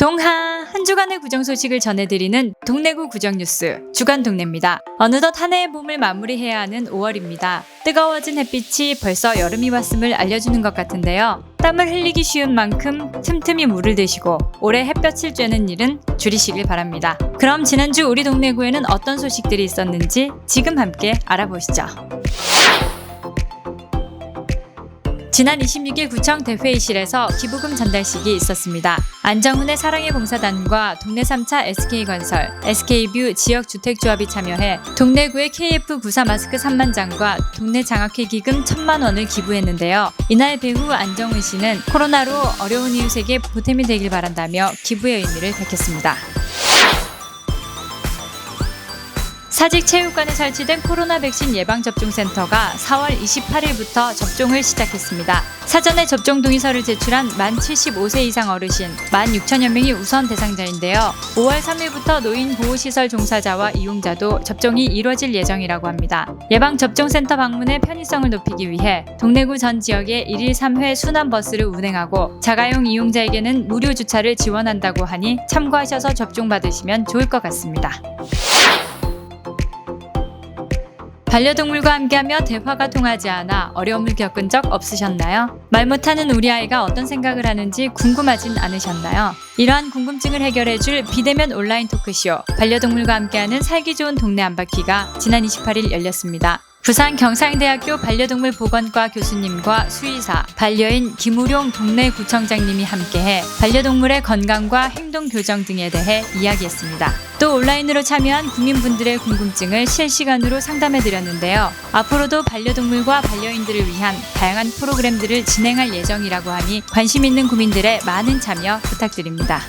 동하 한 주간의 구정 소식을 전해드리는 동래구 구정 뉴스 주간 동네입니다. 어느덧 한 해의 봄을 마무리해야 하는 5월입니다. 뜨거워진 햇빛이 벌써 여름이 왔음을 알려주는 것 같은데요. 땀을 흘리기 쉬운 만큼 틈틈이 물을 드시고 올해 햇볕을 쬐는 일은 줄이시길 바랍니다. 그럼 지난주 우리 동래구에는 어떤 소식들이 있었는지 지금 함께 알아보시죠. 지난 26일 구청 대회의실에서 기부금 전달식이 있었습니다. 안정훈의 사랑의 봉사단과 동네 3차 SK건설, SK뷰 지역주택조합이 참여해 동래구의 KF94 마스크 3만 장과 동네 장학회 기금 1천만 원을 기부했는데요. 이날 배우 안정훈 씨는 코로나로 어려운 이웃에게 보탬이 되길 바란다며 기부의 의미를 밝혔습니다. 사직 체육관에 설치된 코로나 백신 예방 접종 센터가 4월 28일부터 접종을 시작했습니다. 사전에 접종 동의서를 제출한 만 75세 이상 어르신 16,000여 명이 우선 대상자인데요. 5월 3일부터 노인 보호시설 종사자와 이용자도 접종이 이뤄질 예정이라고 합니다. 예방 접종 센터 방문의 편의성을 높이기 위해 동래구 전 지역에 1일 3회 순환 버스를 운행하고 자가용 이용자에게는 무료 주차를 지원한다고 하니 참고하셔서 접종 받으시면 좋을 것 같습니다. 반려동물과 함께하며 대화가 통하지 않아 어려움을 겪은 적 없으셨나요? 말 못하는 우리 아이가 어떤 생각을 하는지 궁금하진 않으셨나요? 이러한 궁금증을 해결해줄 비대면 온라인 토크쇼 반려동물과 함께하는 살기 좋은 동네 안바퀴가 지난 28일 열렸습니다. 부산 경상대학교 반려동물 보건과 교수님과 수의사, 반려인 김우룡 동네 구청장님이 함께해 반려동물의 건강과 행동 교정 등에 대해 이야기했습니다. 또 온라인으로 참여한 국민분들의 궁금증을 실시간으로 상담해 드렸는데요. 앞으로도 반려동물과 반려인들을 위한 다양한 프로그램들을 진행할 예정이라고 하니 관심 있는 국민들의 많은 참여 부탁드립니다.